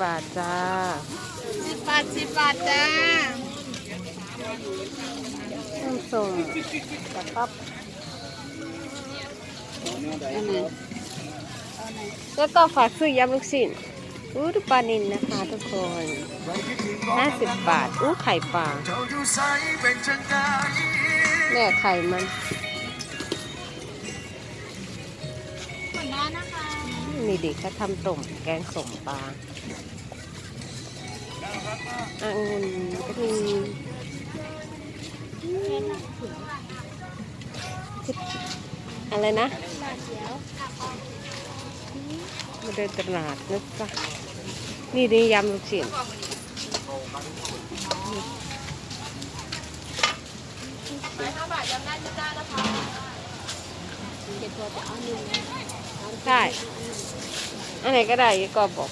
บบาทจ้าสิบบาทสิบบาทจ้าน้ำส้มกระปั๊บอันไหนแล้วก็ฝากซื้อยำลูกชิ้นอู้ดูปลานินนะคะทุกคนห้าสิบบาท อู้ไข่ปลาแม่ไข่มันขอบคุณนะคะ นี่เด็กก็ทำต้มแกงสมปลาองุ่นก็มีอะไรนะ มาเดินตลาดนะจ๊ะ นี่นี่ยำลูกชิ้นใช่ อันไหนก็ได้ก็บอก